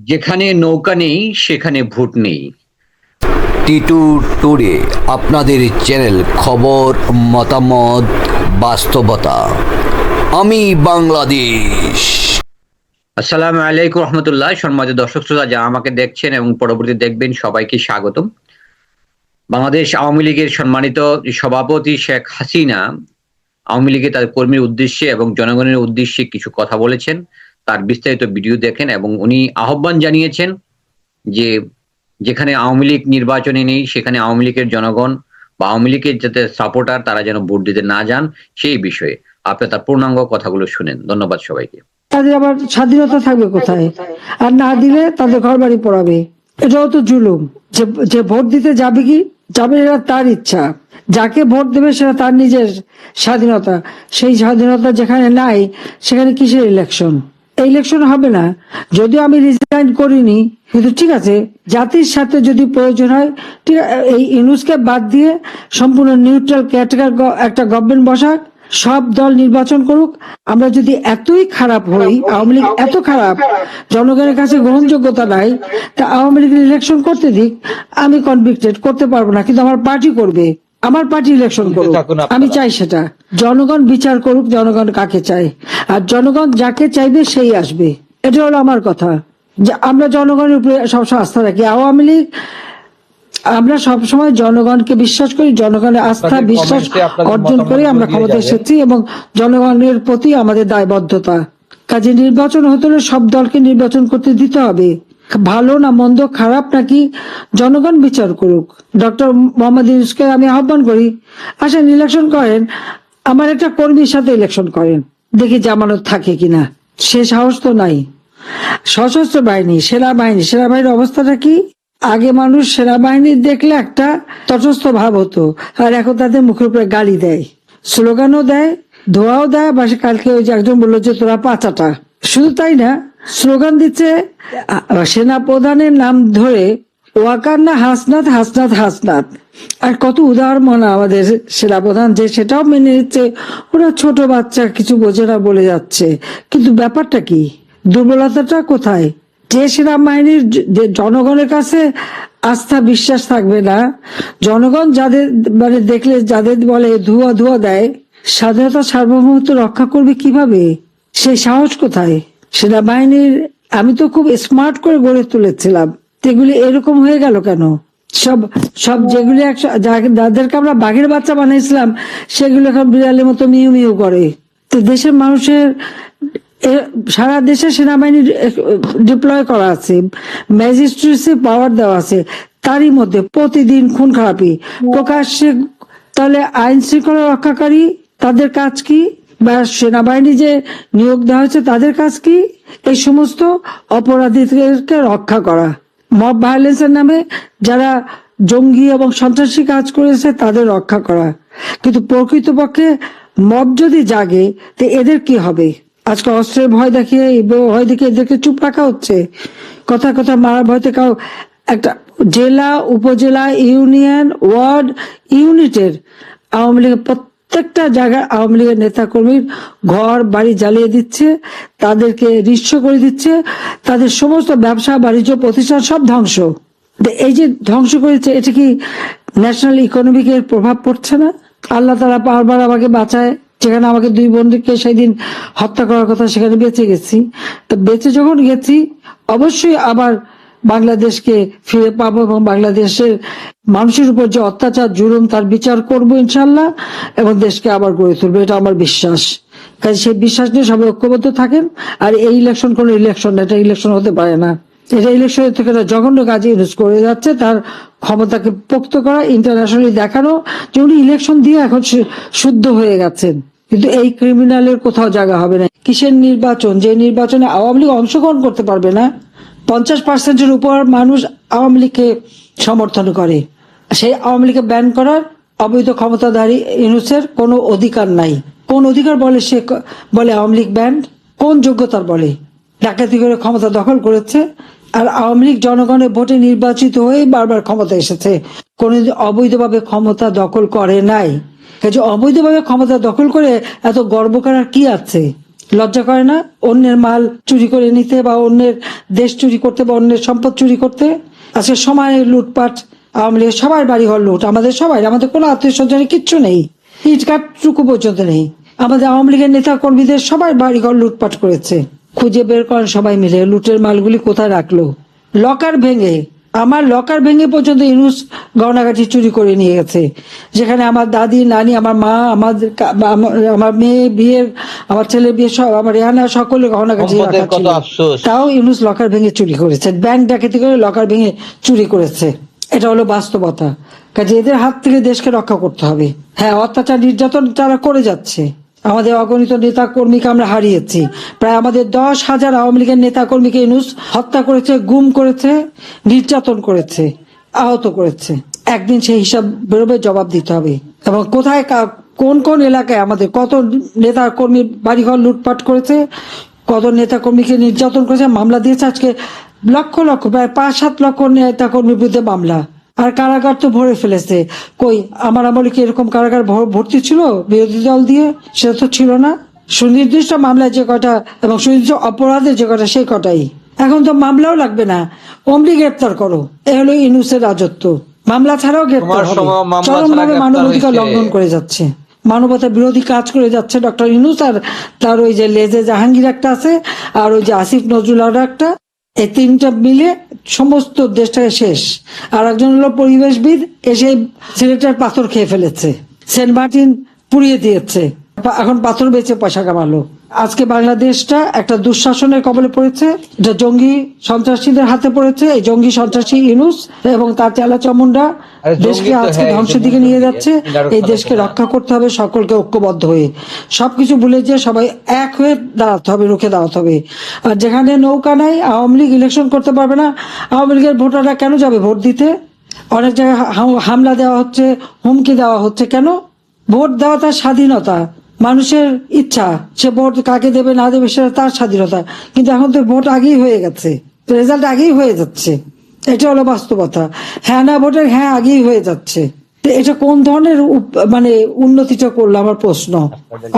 যেখানে নৌকা নেই সেখানে ভোট নেই। টিটু টুডে আপনাদের চ্যানেল খবর মতামত বাস্তবতা। আমি বাংলাদেশ। আসসালামু আলাইকুম রহমতুল্লাহ। সম্মানিত দর্শক শ্রোতা যা আমাকে দেখছেন এবং পরবর্তী দেখবেন সবাইকে স্বাগতম। বাংলাদেশ আওয়ামী লীগের সম্মানিত সভাপতি শেখ হাসিনা আওয়ামী লীগের তাদের কর্মীর উদ্দেশ্যে এবং জনগণের উদ্দেশ্যে কিছু কথা বলেছেন। তার বিস্তারিত ভিডিও দেখেন এবং উনি আহ্বান জানিয়েছেন যে যেখানে আওয়ামী লীগ নির্বাচনে নেই, সেখানে আওয়ামী লীগের জনগণ বা আওয়ামী লীগের যাতে সাপোর্টার তারা যেন ভোট দিতে না যান, সেই বিষয়ে আপনি তার পূর্ণাঙ্গ কথাগুলো শুনেন। ধন্যবাদ সবাইকে। তাদের আবার স্বাধীনতা থাকবে কোথায়? আর না দিলে তাদের ঘর বাড়ি পড়াবে। এটাও তো জুলুম। যে যে ভোট দিতে যাবে কি? যাবে এটা তার ইচ্ছা। যাকে ভোট দেবে সেটা তার নিজের স্বাধীনতা। সেই স্বাধীনতা যেখানে নাই, সেখানে কিসের ইলেকশন ইলেকশন হবে না। যদিও আমি রিজাইন করিনি, কিন্তু ঠিক আছে, জাতির সাথে যদি প্রয়োজন হয়, ঠিক এই ইনুসকে বাদ দিয়ে সম্পূর্ণ নিউট্রাল ক্যাটাগর একটা গভর্নমেন্ট বসাক, সব দল নির্বাচন করুক, আমরা যদি এতই খারাপ হই, আওয়ামী লীগ এত খারাপ, জনগণের কাছে গ্রহণযোগ্যতা নাই, তা আওয়ামী লীগের ইলেকশন করতে দিক, আমি কনভিক্টেড করতে পারব না, কিন্তু আমার পার্টি করবে। আমার পার্টি ইলেকশন করুক। আমি চাই সেটা। জনগণ বিচার করুক জনগণ কাকে চায়। আর জনগণ যাকে চাইবে সেই আসবে। এটা হলো আমার কথা। যে আমরা জনগণের উপরে সবসময় আস্থা রাখি। আওয়ামী লীগ আমরা সবসময় জনগণকে বিশ্বাস করি জনগণের আস্থা বিশ্বাস অর্জন করে আমরা ক্ষমতা এসেছি এবং জনগণের প্রতি আমাদের দায়বদ্ধতা। কাজে নির্বাচন হতে হলে সব দলকে নির্বাচন করতে দিতে হবে। ভালো না মন্দ, খারাপ নাকি? জনগণ বিচার করুক। ডক্টর মোহাম্মদ ইউনুসকে আমি আহ্বান করি, আসেন ইলেকশন করেন। আমার একটা কর্মীর সাথে ইলেকশন করেন, দেখি জামানত থাকে কিনা। সে সাহস তো নাই। সশস্ত্র বাহিনী, সেনাবাহিনী, সেনাবাহিনীর অবস্থাটা কি? আগে মানুষ সেনাবাহিনী দেখলে একটা তটস্থ ভাব হতো, আর এখন তাদের মুখের উপরে গালি দেয়। স্লোগানও দেয়, ধোয়াও দেয় বা কালকে ওই যে একজন বলল যে, তোরা পাচাটা। শুধু তাই না স্লোগান দিচ্ছে সেনা প্রধানের নাম ধরে ওয়াকার না হাসনাত হাসনাত হাসনাত। আর কত উদাহরণ আমাদের সেনাপ্রধান যে সেটাও মেনে নিচ্ছে, ওরা ছোট বাচ্চা, কিছু বোঝে না বলে যাচ্ছে। কিন্তু ব্যাপারটা কি? দুর্বলতাটা কোথায়? যে সেনাবাহিনীর জনগণের কাছে আস্থা, বিশ্বাস থাকবে না, জনগণ যাদের মানে দেখলে যাদের বলে ধুয়া ধুয়া দেয়, স্বাধীনতা সার্বভৌমত্ব রক্ষা করবে কীভাবে? সেই সাহস কোথায়? সেনাবাহিনীর, আমি তো খুব স্মার্ট করে গড়ে তুলেছিলাম। এগুলি এরকম হয়ে গেল কেন? সব সব যেগুলি যাদেরকে আমরা বাঘের বাচ্চা বানিয়েছিলাম, সেগুলো এখন বিড়ালের মতো মিউ মিউ করে। তো দেশের মানুষের সারা দেশে সেনাবাহিনী ডিপ্লয় করা আছে ম্যাজিস্ট্রেসি পাওয়ার দেওয়া আছে, তারই মধ্যে প্রতিদিন খুন খারাপি। প্রকাশ্যে তাহলে আইন শৃঙ্খলা রক্ষাকারী, তাদের কাজ কি? বা সেনাবাহিনী যে নিয়োগ দেওয়া হয়েছে, তাদের কাজ কি? এই সমস্ত অপরাধীদেরকে রক্ষা করা। মব ভায়োলেন্সের নামে যারা জঙ্গি এবং সন্ত্রাসী কাজ করেছে, তাদের রক্ষা করা। কিন্তু প্রকৃতপক্ষে মব যদি জাগে, তো এদের কি হবে? আজকে অস্ত্রের ভয় দেখিয়ে ভয় দেখিয়ে এদেরকে চুপ রাখা হচ্ছে। কথা কথা মারার ভয়তে কাউ একটা জেলা, উপজেলা, ইউনিয়ন, ওয়ার্ড, ইউনিটের আওয়ামী লীগের প্রত্যেকটা জায়গায় আওয়ামী লীগের নেতা কর্মীর ঘর, বাড়ি জ্বালিয়ে দিচ্ছে, তাদেরকে নিঃস্ব করে দিচ্ছে, তাদের সমস্ত ব্যবসা, বাণিজ্য প্রতিষ্ঠান সব ধ্বংস। এই যে ধ্বংস করেছে, এটা কি ন্যাশনাল ইকোনমিকের প্রভাব পড়ছে না? আল্লাহ তারা বারবার আমাকে বাঁচায়, যেখানে আমাকে দুই বন্ধুকে সেদিন হত্যা করার কথা সেখানে বেঁচে গেছি। তো বেঁচে যখন গেছি, অবশ্যই আবার বাংলাদেশকে ফিরে পাবো এবং বাংলাদেশের মানুষের উপর যে অত্যাচার, জুলুম, তার বিচার করব ইনশাল্লাহ এবং দেশকে আবার গড়ে তুলবো, এটা আমার বিশ্বাস। কাজে সেই বিশ্বাস নিয়ে সবাই ঐক্যবদ্ধ থাকেন, আর এই ইলেকশন কোনো ইলেকশন এটা ইলেকশন হতে পারে না। এটা ইলেকশন থেকে একটা জঘন্য কাজে ইউজ করে যাচ্ছে, তার ক্ষমতাকে পোক্ত করা ইন্টারন্যাশনালি দেখানো, যে উনি ইলেকশন দিয়ে এখন শুদ্ধ হয়ে গেছেন। কিন্তু এই ক্রিমিনালের কোথাও জায়গা হবে না। কিসের নির্বাচন? যে নির্বাচনে আওয়ামী লীগ অংশগ্রহণ করতে পারবে না পঞ্চাশ পার্সেন্টের উপর মানুষ আওয়ামী লীগকে সমর্থন করে। সেই আওয়ামী লীগকে ব্যান করার অবৈধ ক্ষমতাধারী ইউনুসের কোনো অধিকার নাই। কোন অধিকার বলে সে বলে আওয়ামী লীগ ব্যান কোন যোগ্যতার বলে? ডাকাতি করে ক্ষমতা দখল করেছে আর আওয়ামী লীগ জনগণের ভোটে নির্বাচিত হয়ে বারবার ক্ষমতা এসেছে। কোনদিন অবৈধভাবে ক্ষমতা দখল করে নাই। কাজে অবৈধভাবে ক্ষমতা দখল করে এত গর্ব করার কি আছে? লজ্জা করে না? অন্যের মাল চুরি করে নিতে বা অন্যের দেশ চুরি করতে বা অন্যের সম্পদ চুরি করতে? আজকে সময় লুটপাট, আওয়ামী লীগের সবার বাড়ি ঘর লুট, আমাদের সবাই আমাদের কোনো আত্মীয় স্বজনের কিচ্ছু নেই। ইট টুকু পর্যন্ত নেই। আমাদের আওয়ামী লীগের নেতা কর্মীদের সবাই বাড়িঘর লুটপাট করেছে। খুঁজে বের করেন সবাই মিলে, লুটের মালগুলি কোথায় রাখল? লকার ভেঙে আমার লকার ভেঙে পর্যন্ত ইনুস গহনাগাটি চুরি করে নিয়ে গেছে। যেখানে আমার দাদি নানি আমার মা আমাদের আমার- আমার মেয়ে বিয়ের আমার ছেলে বিয়ে সব আমার রেহানা সকলে গহনাগাটি। তাও ইনুস লকার ভেঙে চুরি করেছে। ব্যাংক ডাকাতি করে লকার ভেঙে চুরি করেছে। এটা হলো বাস্তবতা। কাজে এদের হাত থেকে দেশকে রক্ষা করতে হবে। হ্যাঁ অত্যাচার নির্যাতন তারা করে যাচ্ছে। আমাদের অগণিত নেতা কর্মীকে আমরা হারিয়েছি। প্রায় আমাদের দশ হাজার আওয়ামী লীগের নেতা কর্মীকে ইউনুস হত্যা করেছে, গুম করেছে, নির্যাতন করেছে, আহত করেছে। একদিন সেই হিসাব বেরোবে, জবাব দিতে হবে। এবং কোথায় কোন কোন এলাকায় আমাদের কত নেতা কর্মী বাড়িঘর লুটপাট করেছে, কত নেতা কর্মীকে নির্যাতন করেছে, মামলা দিয়েছে। আজকে লক্ষ লক্ষ, প্রায় পাঁচ সাত লক্ষ নেতা কর্মীর বিরুদ্ধে মামলা। আর কারাগার তো ভরে ফেলেছে। কই আমার আমলে কি এরকম কারাগার ভর- ভর্তি ছিল? বিরোধী দল দিয়ে? সেটা তো ছিল না। সুনির্দিষ্ট মামলায় যে কটা এবং সুনির্দিষ্ট অপরাধের যে কটা সেই কটাই। এখন তো মামলাও লাগবে না। অমনি গ্রেপ্তার করো। এ হলো ইনুসের রাজত্ব। মামলা ছাড়াও গ্রেপ্তার হবে। চরমভাবে মানবাধিকার লঙ্ঘন করে যাচ্ছে। মানবতা বিরোধী কাজ করে যাচ্ছে ডক্টর ইনুস আর তার ওই যে লেজে জাহাঙ্গীর একটা আছে আর ওই যে আসিফ নজরুল একটা। এই তিনটা মিলে সমস্ত দেশটাকে শেষ। আর একজন হলো পরিবেশবিদ এসে সিলেটের পাথর খেয়ে ফেলেছে। সেন্ট মার্টিন পুড়িয়ে দিয়েছে। এখন পাথর বেচে পয়সা কামালো। আজকে বাংলাদেশটা একটা দুঃশাসনের কবলে পড়েছে এটা জঙ্গি সন্ত্রাসীদের হাতে পড়েছে এই জঙ্গি সন্ত্রাসী ইনুস এবং তার চালা চামুন্ডা দেশকে আজকে হ্যাঁ, ধ্বংসের দিকে নিয়ে যাচ্ছে। এই দেশকে রক্ষা করতে হবে সকলকে ঐক্যবদ্ধ হয়ে। সবকিছু ভুলে যে সবাই এক হয়ে দাঁড়াতে হবে রুখে দাঁড়াতে হবে। আর যেখানে নৌকা নাই আওয়ামী লীগ ইলেকশন করতে পারবে না। আওয়ামী লীগের ভোটাররা কেন যাবে ভোট দিতে? অনেক জায়গায় হামলা দেওয়া হচ্ছে হুমকি দেওয়া হচ্ছে। কেন? ভোট দেওয়া তার স্বাধীনতা। মানুষের ইচ্ছা, সে ভোট কাকে দেবে, না দেবে, সেটা তার স্বাধীনতা। কিন্তু এখন তো ভোট আগেই হয়ে গেছে। রেজাল্ট আগেই হয়ে যাচ্ছে। এটা হলো বাস্তবতা। হ্যাঁ না ভোটের হ্যাঁ আগেই হয়ে যাচ্ছে। এটা কোন ধরনের মানে উন্নতিটা করল, আমার প্রশ্ন।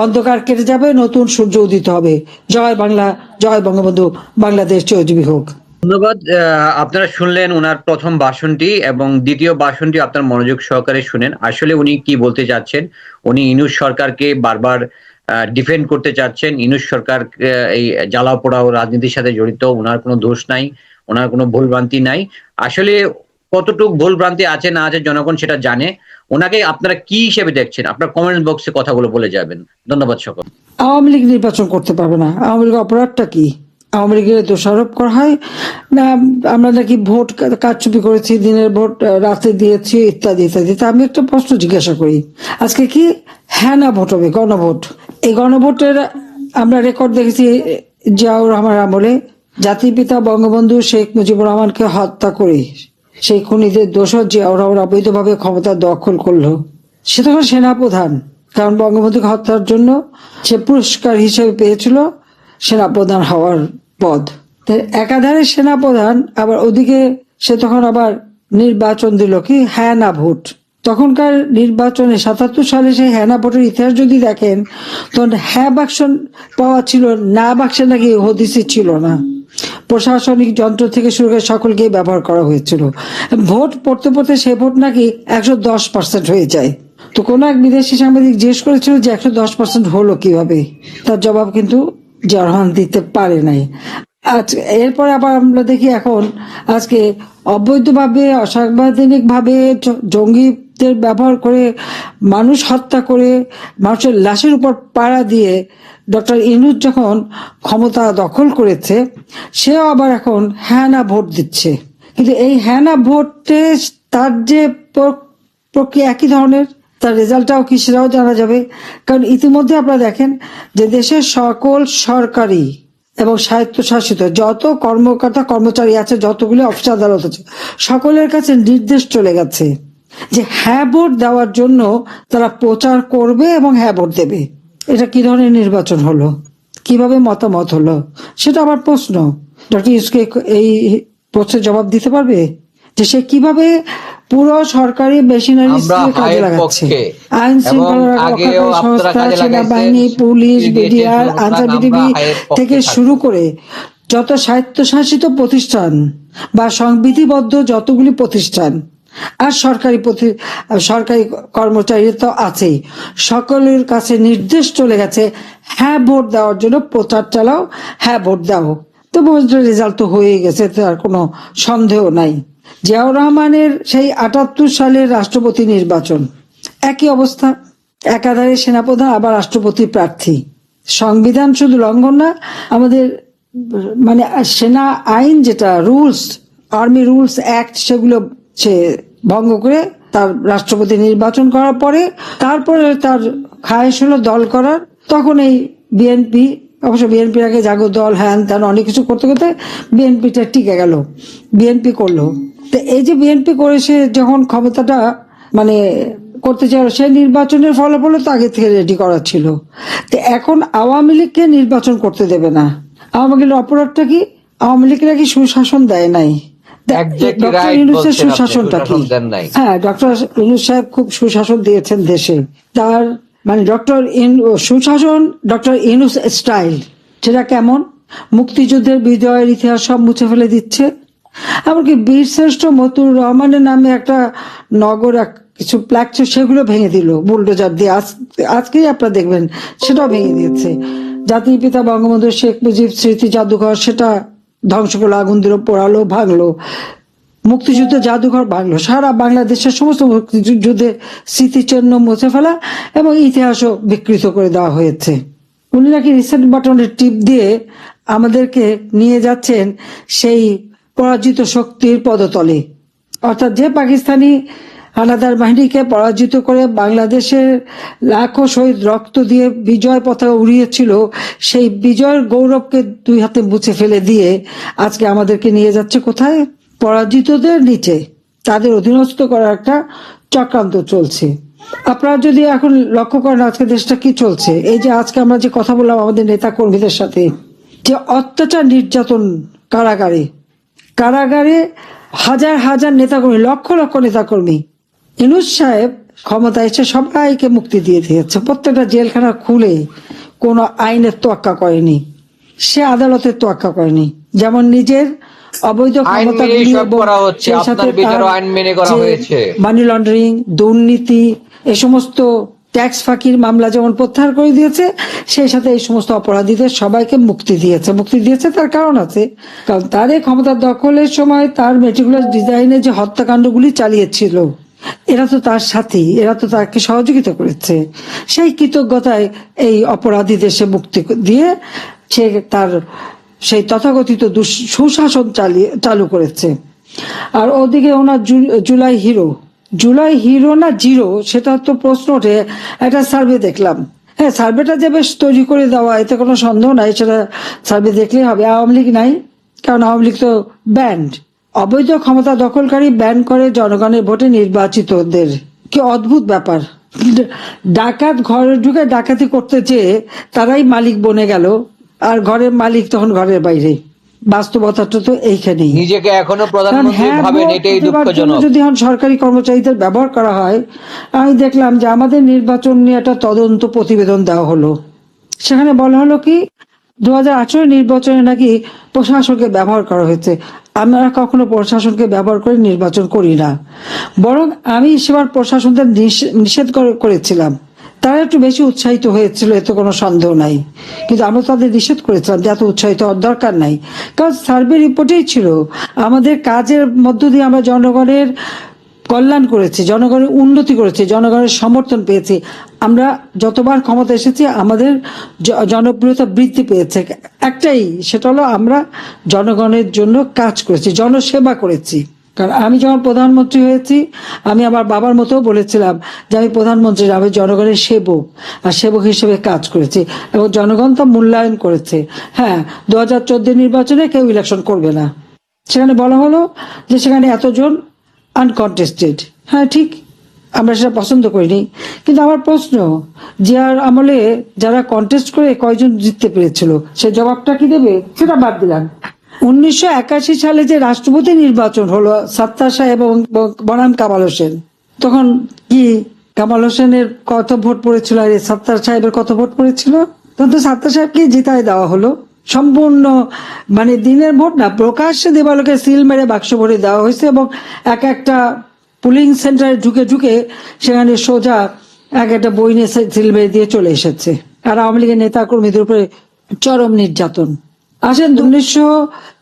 অন্ধকার কেটে যাবে, নতুন সূর্য উদিত হবে। জয় বাংলা, জয় বঙ্গবন্ধু, বাংলাদেশ চিরজীবী হোক ধন্যবাদ। আপনারা শুনলেন ওনার প্রথম ভাষণটি এবং দ্বিতীয় ভাষণটি আপনার মনোযোগ সহকারে শুনেন। আসলে উনি কি বলতে চাচ্ছেন? উনি ইনুস সরকারকে বারবার ডিফেন্ড করতে চাচ্ছেন। ইনুস সরকার এই জ্বালাও পোড়াও রাজনীতির সাথে জড়িত। ওনার কোনো দোষ নাই ওনার কোনো ভুলভ্রান্তি নাই। আসলে কতটুক ভুলভ্রান্তি আছে না আছে জনগণ সেটা জানে। ওনাকে আপনারা কি হিসেবে দেখছেন? আপনার কমেন্ট বক্সে কথাগুলো বলে যাবেন। ধন্যবাদ সকল। আওয়ামী লীগ নির্বাচন করতে পারবে না। আওয়ামী লীগ অপরাধটা কি? আওয়ামী লীগের দোষারোপ করা হয়। না, আমরা নাকি ভোট কারচুপি করেছি, দিনের ভোট রাতে দিয়েছি, ইত্যাদি ইত্যাদি। তা আমি একটা প্রশ্ন জিজ্ঞাসা করি। আজকে কি হ্যাঁ না ভোট হবে? গণভোট। এই গণভোটের আমরা রেকর্ড দেখেছি জিয়াউর রহমান আমলে। জাতির পিতা বঙ্গবন্ধু শেখ মুজিবুর রহমানকে হত্যা করে সেই খুনিদের দোষর জিয়াউর রহমান অবৈধভাবে ক্ষমতা দখল করল। সে তখন সেনাপ্রধান, কারণ বঙ্গবন্ধুকে হত্যার জন্য সে পুরস্কার হিসেবে পেয়েছিল সেনাপ্রধান হওয়ার পদ। তো একাধারে সেনাপ্রধান, আবার ওদিকে সে তখন আবার নির্বাচন দিল কি? হ্যাঁ না ভোট। তখনকার নির্বাচনে সাতাত্তর সালে সেই হ্যানা ভোটের ইতিহাস যদি দেখেন, তখন হ্যাঁ বাক্স পাওয়া ছিল, না বাক্সে নাকি হদিসি ছিল না। প্রশাসনিক যন্ত্র থেকে শুরু করে সকলকেই ব্যবহার করা হয়েছিল। ভোট পড়তে পড়তে সে ভোট নাকি একশো দশ পার্সেন্ট হয়ে যায়। তো কোন এক বিদেশি সাংবাদিক জিজ্ঞেস করেছিল যে একশো দশ পার্সেন্ট হলো কীভাবে? তার জবাব কিন্তু জারহান দিতে পারে নাই। আজ এরপরে আবার আমরা দেখি এখন, আজকে অবৈধভাবে অসাংবিধানিক ভাবে জ- জঙ্গিদের ব্যবহার করে মানুষ হত্যা করে মানুষের লাশের উপর পাড়া দিয়ে ডক্টর ইনুজ যখন ক্ষমতা দখল করেছে, সেও আবার এখন হ্যানা ভোট দিচ্ছে। কিন্তু এই হ্যাঁ না ভোটে তার যে প্র- প্রক্রিয়া একই ধরনের? তার রেজাল্টটাও কি সেটাও জানা যাবে। কারণ ইতিমধ্যে আপনারা দেখেন যে দেশের সকল সরকারি এবং স্বায়ত্তশাসিত যত কর্মকর্তা, কর্মচারী আছে, যতগুলি অফিস, আদালত আছে, সকলের কাছে নির্দেশ চলে গেছে যে হ্যাঁ দেওয়ার জন্য তারা প্রচার করবে এবং হ্যাঁ দেবে। এটা কি ধরনের নির্বাচন হলো? কীভাবে মতামত হলো? সেটা আমার প্রশ্ন। ডক্টর ইউসকে এই প্রশ্নের জবাব দিতে পারবে? যে সে কীভাবে পুরো সরকারি মেশিনারি কাজে লাগাচ্ছে। আইন শৃঙ্খলা সংস্থা সেনাবাহিনী পুলিশ বিডিআর আনসার বিডিবি থেকে শুরু করে যত স্বায়ত্তশাসিত প্রতিষ্ঠান বা সংবিধিবদ্ধ যতগুলি প্রতিষ্ঠান আর সরকারি প্রতি- সরকারি কর্মচারী তো আছেই সকলের কাছে নির্দেশ চলে গেছে হ্যাঁ ভোট দেওয়ার জন্য প্রচার চালাও হ্যাঁ ভোট দাও। তো রেজাল্ট তো হয়ে গেছে তার কোনো সন্দেহ নাই। জিয়াউর রহমানের সেই আটাত্তর সালের রাষ্ট্রপতি নির্বাচন। একই অবস্থা, একাধারে সেনাপ্রধান, আবার রাষ্ট্রপতি প্রার্থী। সংবিধান শুধু লঙ্ঘন না, আমাদের মানে সেনা আইন যেটা, রুলস, আর্মি রুলস অ্যাক্ট, সেগুলো সে ভঙ্গ করে তার রাষ্ট্রপতি নির্বাচন করার পরে, তারপরে তার খায়েশ হলো দল করার, তখন এই বিএনপি অবশ্য বিএনপির আগে জাগো দল হ্যান ত্যান অনেক কিছু করতে করতে বিএনপিটা টিকে গেল বিএনপি করল। তো এই যে বিএনপি করে সে যখন ক্ষমতাটা মানে করতে চাইল সেই নির্বাচনের ফলাফল তো আগে থেকে রেডি করা ছিল। তো এখন আওয়ামী লীগকে নির্বাচন করতে দেবে না। আওয়ামী লীগের অপরাধটা কি? আওয়ামী লীগের কি সুশাসন দেয় নাই। ডক্টর ইউনুসের সুশাসনটা কি। হ্যাঁ ডক্টর ইউনুস সাহেব খুব সুশাসন দিয়েছেন দেশে। তার মানে ডক্টর ইন সুশাসন ডক্টর ইনুস স্টাইল। সেটা কেমন? মুক্তিযুদ্ধের বিজয়ের ইতিহাস সব মুছে ফেলে দিচ্ছে। এমনকি বীরশ্রেষ্ঠ মতুর রহমানের নামে একটা নগর কিছু প্ল্যাক সেগুলো ভেঙে দিল। বুলডোজার দিয়ে। আজ, আজকেই আপনারা দেখবেন, সেটাও ভেঙে দিয়েছে। জাতির পিতা বঙ্গবন্ধু শেখ মুজিব স্মৃতি জাদুঘর, সেটা ধ্বংস করল, আগুন দিল পোড়ালো, ভাঙলো। মুক্তিযুদ্ধ জাদুঘর ভাঙলো সারা বাংলাদেশের সমস্ত মুক্তিযুদ্ধের স্মৃতিচিহ্ন মুছে ফেলা এবং ইতিহাসও বিকৃত করে দেওয়া হয়েছে। উনি নাকি রিসেন্ট বাটনের টিপ দিয়ে আমাদেরকে নিয়ে যাচ্ছেন সেই পরাজিত শক্তির পদতলে। অর্থাৎ যে পাকিস্তানি হানাদার বাহিনীকে পরাজিত করে বাংলাদেশের লাখো শহীদ রক্ত দিয়ে বিজয় পতাকা উড়িয়েছিল, সেই বিজয়ের গৌরবকে দুই হাতে মুছে ফেলে দিয়ে আজকে আমাদেরকে নিয়ে যাচ্ছে কোথায়? পরাজিতদের নিচে তাদের অধীনস্থ করার একটা চক্রান্ত চলছে। আপনারা যদি এখন লক্ষ্য করেন আজকে দেশটা কি চলছে, এই যে আজকে আমরা যে কথা বললাম আমাদের নেতা কর্মীদের সাথে, যে অত্যাচার নির্যাতন কারাগারে কারাগারে হাজার হাজার নেতাকর্মী, লক্ষ লক্ষ নেতাকর্মী ইনুস সাহেব ক্ষমতা এসে সবাইকে মুক্তি দিয়ে দিয়েছে। প্রত্যেকটা জেলখানা খুলে কোনো আইনের তোয়াক্কা করেনি, সে আদালতের তোয়াক্কা করেনি। যেমন নিজের অবৈধ ক্ষমতা বিনিয়োগ করা হচ্ছে। আপনার বিচারও আইন মেনে করা হয়েছে। মানি লন্ডারিং দুর্নীতি এই সমস্ত ট্যাক্স ফাঁকির মামলা যেমন প্রত্যাহার করে দিয়েছে সেই সাথে এই সমস্ত অপরাধীদের সবাইকে মুক্তি দিয়েছে মুক্তি দিয়েছে তার কারণ আছে কারণ তার এই ক্ষমতা দখলের সময় তার মেটিকুলার ডিজাইনে যে হত্যাকাণ্ডগুলি চালিয়েছিল এরা তো তার সাথী এরা তো তাকে সহযোগিতা করেছে সেই কৃতজ্ঞতায় এই অপরাধীদের সে মুক্তি দিয়ে সে তার সেই তথাকথিত সুশাসন চালিয়ে, চালু করেছে। আর ওদিকে ওনার জুলাই হিরো। জুলাই হিরো না জিরো? সেটা তো প্রশ্ন ওঠে। একটা সার্ভে দেখলাম। হ্যাঁ সার্ভেটা যে বেশ তৈরি করে দেওয়া, এতে কোনো সন্দেহ নাই, সেটা সার্ভে দেখলেই হবে। আওয়ামী লীগ নাই, কারণ আওয়ামী লীগ তো ব্যান্ড। অবৈধ ক্ষমতা দখলকারী ব্যান করে জনগণের ভোটে নির্বাচিতদের। কি অদ্ভুত ব্যাপার। ডাকাত ঘরে ঢুকে ডাকাতি করতে চেয়ে তারাই মালিক বনে গেল। আর ঘরের মালিক তখন ঘরের বাইরে। বাস্তবতাটা তো এইখানেই। নিজেকে এখনও প্রধানমন্ত্রী হ্যাঁ ভাবেন এটাই দুঃখজনক। যদি এখন সরকারি কর্মচারীদের ব্যবহার করা হয় আমি দেখলাম যে আমাদের নির্বাচন নিয়ে একটা তদন্ত প্রতিবেদন দেওয়া হলো। সেখানে বলা হলো কি দু হাজার আঠারো নির্বাচনে নাকি প্রশাসনকে ব্যবহার করা হয়েছে। আমরা কখনো প্রশাসনকে ব্যবহার করে নির্বাচন করি না। বরং আমি সেবার প্রশাসনদের নিষ- নিষেধ করে- করেছিলাম। তারা একটু বেশি উৎসাহিত হয়েছিল, এতে কোনো সন্দেহ নাই। কিন্তু আমরা তাদের নিষেধ করেছিলাম যে এত উৎসাহিত হওয়ার দরকার নাই। কারণ সার্ভে রিপোর্টেই ছিল, আমাদের কাজের মধ্য দিয়ে আমরা জনগণের কল্যাণ করেছি, জনগণের উন্নতি করেছি, জনগণের সমর্থন পেয়েছি। আমরা যতবার ক্ষমতা এসেছি, আমাদের জনপ্রিয়তা বৃদ্ধি পেয়েছে। একটাই, সেটা হলো আমরা জনগণের জন্য কাজ করেছি, জনসেবা করেছি। কারণ আমি যখন প্রধানমন্ত্রী হয়েছি, আমি আমার বাবার মতো বলেছিলাম যে আমি প্রধানমন্ত্রী, আমি জনগণের সেবক আর সেবক হিসেবে কাজ করেছি এবং জনগণ তা মূল্যায়ন করেছে। হ্যাঁ দু হাজার চোদ্দ নির্বাচনে কেউ ইলেকশন করবে না। সেখানে বলা হলো যে সেখানে এতজন আনকন্টেস্টেড হ্যাঁ ঠিক, আমরা সেটা পছন্দ করিনি। কিন্তু আমার প্রশ্ন আর আমলে যারা কন্টেস্ট করে কয়জন জিততে পেরেছিল, সে জবাবটা কি দেবে? সেটা বাদ দিলাম। উনিশশো একাশি সালে যে রাষ্ট্রপতি নির্বাচন হলো, সাত্তার সাহেব এবং বনাম কামাল হোসেন, তখন কি কামাল হোসেনের কত ভোট পড়েছিল আর সাত্তার সাহেবের কত ভোট পড়েছিল? তখন তো সাত্তার সাহেবকে জিতায় দেওয়া হলো। সম্পূর্ণ মানে দিনের ভোট না, প্রকাশ্যে দেবালোকে সিল মেরে বাক্স ভরে দেওয়া হয়েছে এবং এক একটা পুলিং সেন্টারে ঢুকে ঢুকে সেখানে সোজা এক একটা বই নিয়ে সিল মেরে দিয়ে চলে এসেছে। আর আওয়ামী লীগের নেতা কর্মীদের উপরে চরম নির্যাতন। আসেন উনিশশো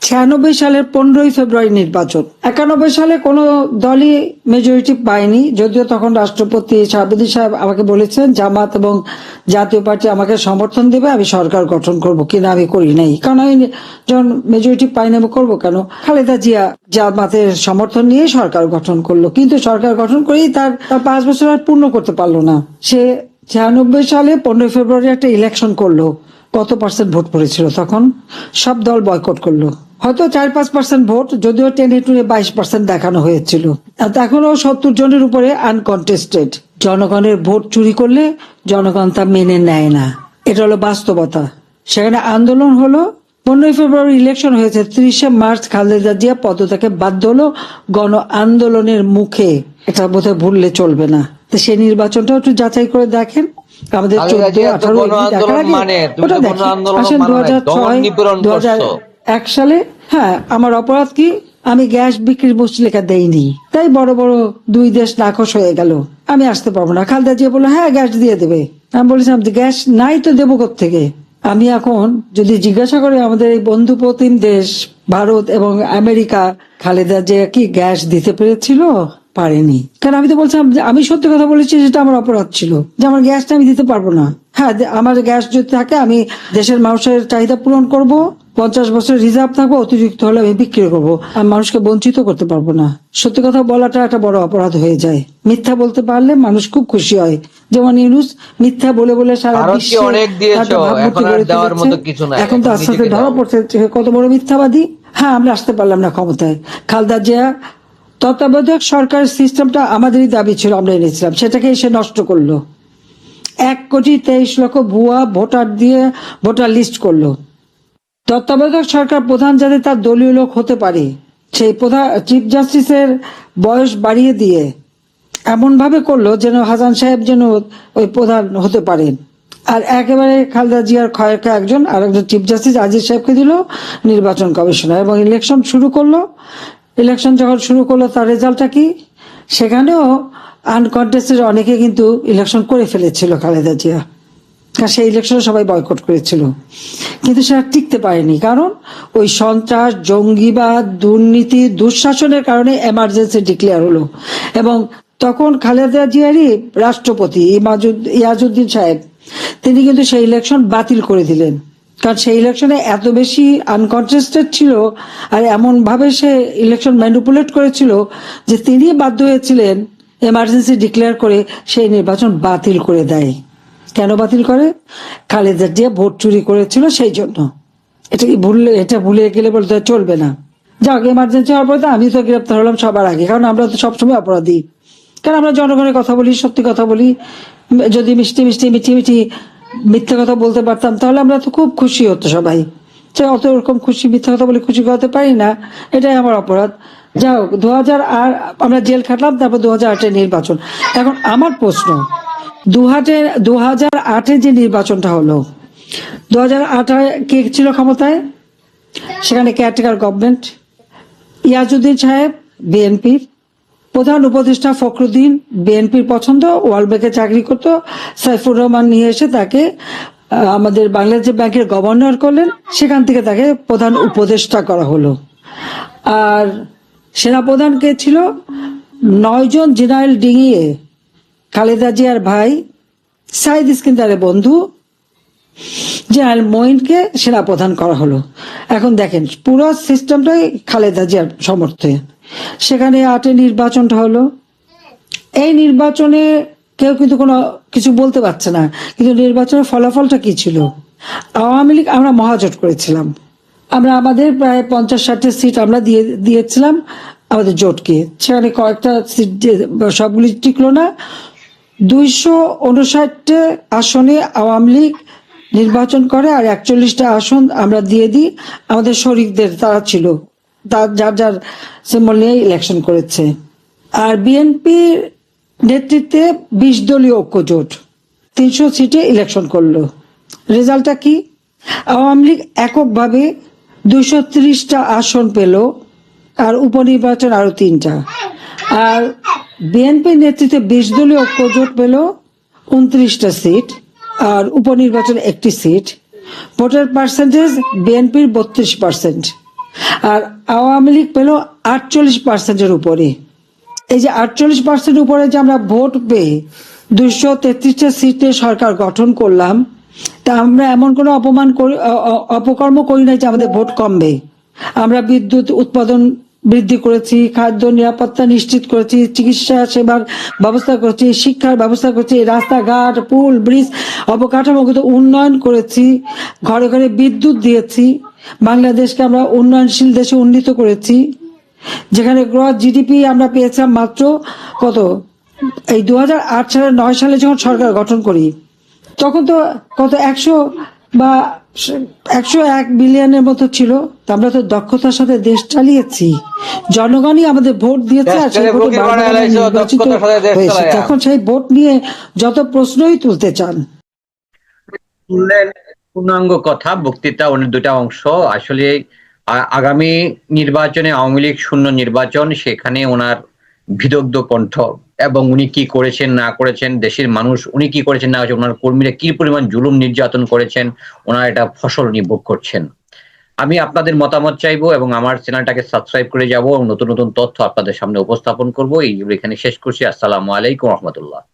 ছিয়ানব্বই সালের পনেরোই ফেব্রুয়ারি নির্বাচন। একানব্বই সালে কোনো দলই মেজরিটি পায়নি, যদিও তখন রাষ্ট্রপতি শাহাবুদ্দিন সাহেব আমাকে বলেছেন, জামাত এবং জাতীয় পার্টি আমাকে সমর্থন দেবে, আমি সরকার গঠন করব। কিনা আমি করি নাই। কারণ আমি যখন মেজরিটি পাইনি, আমি করব কেন? খালেদা জিয়া জামাতের সমর্থন নিয়ে সরকার গঠন করল। কিন্তু সরকার গঠন করেই তার পাঁচ বছর আর পূর্ণ করতে পারল না। সে ছিয়ানব্বই সালে পনেরোই ফেব্রুয়ারি একটা ইলেকশন করল। কত পার্সেন্ট ভোট পড়েছিল তখন? সব দল বয়কট করল। হয়তো চার পাঁচ পার্সেন্ট ভোট, যদিও টেনে টুনে বাইশ পার্সেন্ট দেখানো হয়েছিল। আর এখনও সত্তর জনের উপরে আনকন্টেস্টেড জনগণের ভোট চুরি করলে জনগণ তা মেনে নেয় না। এটা হলো বাস্তবতা। সেখানে আন্দোলন হলো। পনেরোই ফেব্রুয়ারি ইলেকশন হয়েছে, ত্রিশে মার্চ খালেদা জিয়া পদত্যাগে বাধ্য হলো গণ আন্দোলনের মুখে। এটা বোধহয় ভুললে চলবে না। তো সেই নির্বাচনটাও একটু যাচাই করে দেখেন। আমাদের চোদ্দ আঠারো মানে, তুমি তো গণ আন্দোলন আসেন দু হাজার ছয় দু হাজার এক সালে হ্যাঁ আমার অপরাধ কি? আমি গ্যাস বিক্রির মুচলেখা দেইনি। তাই বড় বড় দুই দেশ নাকশ হয়ে গেল। আমি আসতে পারব না। খালদা জিয়া বলল হ্যাঁ গ্যাস দিয়ে দেবে। আমি বলেছিলাম গ্যাস নাই তো দেবো থেকে আমি এখন যদি জিজ্ঞাসা করি আমাদের এই বন্ধু প্রতিম দেশ ভারত এবং আমেরিকা খালেদা জিয়া কি গ্যাস দিতে পেরেছিল? পারেনি। কারণ আমি তো বলছিলাম যে আমি সত্যি কথা বলেছি যেটা আমার অপরাধ ছিল যে আমার গ্যাসটা আমি দিতে পারব না। হ্যাঁ আমার গ্যাস যদি থাকে আমি দেশের মানুষের চাহিদা পূরণ করব পঞ্চাশ বছর রিজার্ভ থাকব অতিরিক্ত হলে আমি বিক্রি করব। আমি মানুষকে বঞ্চিত করতে পারব না। সত্যি কথা বলাটা একটা বড় অপরাধ হয়ে যায়। মিথ্যা বলতে পারলে মানুষ খুব খুশি হয়। যেমন ইউনুস মিথ্যা বলে বলে সারা বিশ্বে এখন আর তো আস্তে আস্তে ধরা। পড়ছে কত বড় মিথ্যাবাদী। হ্যাঁ আমরা আসতে পারলাম না ক্ষমতায়। খালদা জিয়া তত্ত্বাবধায়ক সরকার সিস্টেমটা আমাদেরই দাবি ছিল, আমরা এনেছিলাম। সেটাকে এসে নষ্ট করল। এক কোটি তেইশ লক্ষ ভুয়া ভোটার দিয়ে ভোটার লিস্ট করল। তত্ত্বাবধায়ক সরকার প্রধান যাতে তার দলীয় লোক হতে পারে, সেই প্রধান, চিফ জাস্টিসের বয়স বাড়িয়ে দিয়ে এমন ভাবে করল যেন হাসান সাহেব যেন ওই প্রধান হতে পারেন। আর একেবারে খালেদা জিয়ার খয়েরকে একজন আর একজন চিফ জাস্টিস আজিজ সাহেবকে দিল নির্বাচন কমিশনার এবং ইলেকশন শুরু করল। ইলেকশন যখন শুরু করল, তার রেজাল্টটা কি? সেখানেও আনকন্টেস্টেড অনেকে কিন্তু ইলেকশন করে ফেলেছিল খালেদা জিয়া। কারণ সেই ইলেকশনে সবাই বয়কট করেছিল। কিন্তু সেটা টিকতে পারেনি। কারণ ওই সন্ত্রাস, জঙ্গিবাদ, দুর্নীতি, দুঃশাসনের কারণে এমার্জেন্সি ডিক্লেয়ার হলো। এবং তখন খালেদা জিয়ারই রাষ্ট্রপতি ইয়াজউদ্দিন সাহেব, তিনি কিন্তু সেই ইলেকশন বাতিল করে দিলেন। কারণ সেই ইলেকশনে এত বেশি আনকনটেস্টেড ছিল আর এমন ভাবে সে ইলেকশন ম্যানিপুলেট করেছিল যে তিনি বাধ্য হয়েছিলেন এমার্জেন্সি ডিক্লেয়ার করে সেই নির্বাচন বাতিল করে দেয়। কেন বাতিল করে? খালেদা জিয়া ভোট চুরি করেছিল সেই জন্য। এটা কি ভুললে এটা ভুলে গেলে বলতে চলবে না। যাক এমার্জেন্সি হওয়ার পরে তো আমি তো গ্রেপ্তার হলাম সবার আগে, কারণ আমরা তো সবসময় অপরাধী। কারণ আমরা জনগণের কথা বলি, সত্যি কথা বলি। যদি মিষ্টি মিষ্টি মিঠি মিঠি মিথ্যা কথা বলতে পারতাম, তাহলে আমরা তো খুব খুশি হতো সবাই। সে অত ওরকম খুশি মিথ্যা কথা বলে খুশি করতে পারি না, এটাই আমার অপরাধ। যাই হোক দু হাজার আট আমরা জেল খাটলাম, তারপর দু হাজার আটের নির্বাচন। এখন আমার প্রশ্ন দু হাজার দু হাজার আটে যে নির্বাচনটা হলো দু হাজার আটে কে ছিল ক্ষমতায়? সেখানে কেয়ারটেকার গভর্নমেন্ট, ইয়াজুদ্দিন সাহেব, বিএনপির। প্রধান উপদেষ্টা ফখরুদ্দিন বিএনপির পছন্দ ওয়ার্ল্ড ব্যাংকে চাকরি করত সাইফুর রহমান নিয়ে এসে তাকে আমাদের বাংলাদেশ ব্যাংকের গভর্নর করলেন। সেখান থেকে তাকে প্রধান উপদেষ্টা করা হলো। আর সেনাপ্রধান কে ছিল নয়জন জেনারেল ডিঙিয়ে খালেদা জিয়ার ভাই সাইদ ইস্কিন্দারের বন্ধু জেনারেল মঈনকে সেনাপ্রধান করা হলো। এখন দেখেন, পুরো সিস্টেমটাই খালেদা জিয়ার সমর্থে। সেখানে আটে নির্বাচনটা হলো। এই নির্বাচনে কেউ কিন্তু কোনো কিছু বলতে পারছে না। কিন্তু নির্বাচনের ফলাফলটা কি ছিল? আওয়ামী লীগ আমরা মহাজোট করেছিলাম। আমরা আমাদের প্রায় পঞ্চাশ ষাটটি সিট আমরা দিয়ে, দিয়েছিলাম আমাদের জোটকে। সেখানে কয়েকটা সিট সবগুলি টিকলো না। দুইশো উনষাটটে আসনে আওয়ামী লীগ নির্বাচন করে আর একচল্লিশটা আসন আমরা দিয়ে দিই। আমাদের শরিকদের তারা ছিল। যার যার সিম্বল নিয়ে ইলেকশন করেছে। আর বিএনপির নেতৃত্বে বিশ দলীয় ঐক্য জোট তিনশো সিটে ইলেকশন করল। রেজাল্টটা কি? আওয়ামী লীগ এককভাবে দুশো ত্রিশটা আসন পেল আর উপনির্বাচন আরও তিনটা। আর বিএনপির নেতৃত্বে বিশ দলীয় ঐক্য জোট পেল, উনত্রিশটা সিট আর উপনির্বাচন একটি সিট। ভোটার পার্সেন্টেজ বিএনপির বত্রিশ পার্সেন্ট আর আওয়ামী লীগ পেল আটচল্লিশ পার্সেন্টের উপরে। এই যে আটচল্লিশ পার্সেন্ট উপরে যে আমরা ভোট পেয়ে দুশো তেত্রিশটা সিটে সরকার গঠন করলাম, তা আমরা এমন কোনো অপমান করি অপকর্ম করি না যে আমাদের ভোট কমবে। আমরা বিদ্যুৎ উৎপাদন বৃদ্ধি করেছি, খাদ্য নিরাপত্তা নিশ্চিত করেছি, চিকিৎসা সেবার ব্যবস্থা করেছি, শিক্ষার ব্যবস্থা করেছি, রাস্তাঘাট, পুল, ব্রিজ অবকাঠামোগত উন্নয়ন করেছি, ঘরে ঘরে বিদ্যুৎ দিয়েছি, বাংলাদেশকে আমরা উন্নয়নশীল দেশে উন্নীত করেছি, যেখানে গ্রহ জিডিপি আমরা পেয়েছিলাম মাত্র কত? এই দু হাজার আট সালে নয় সালে যখন সরকার গঠন করি, তখন তো কত? একশো বা একশো এক বিলিয়নের মতো ছিল। আমরা তো দক্ষতার সাথে দেশ চালিয়েছি। জনগণই আমাদের ভোট দিয়েছে আর সেই ভোটে নির্বাচিত দক্ষতার সাথে দেশ হয়েছি। তখন সেই ভোট নিয়ে যত প্রশ্নই তুলতে চান। শুনলেন পূর্ণাঙ্গ কথা বক্তৃতা উনি দুটা অংশ। আসলে আগামী নির্বাচনে আওয়ামী লীগ শূন্য নির্বাচন সেখানে ওনার বিদগ্ধ কণ্ঠ এবং উনি কি করেছেন, না করেছেন, দেশের মানুষ উনি কি করেছেন, না করেছেন, ওনার কর্মীরা কি পরিমাণ জুলুম নির্যাতন করেছেন, ওনার এটা ফসল উনি ভোগ করছেন। আমি আপনাদের মতামত চাইব এবং আমার চ্যানেলটাকে সাবস্ক্রাইব করে যাব এবং নতুন নতুন তথ্য আপনাদের সামনে উপস্থাপন করব। এইগুলো এখানে শেষ করছি। আসসালামু আলাইকুম রহমতুল্লাহ।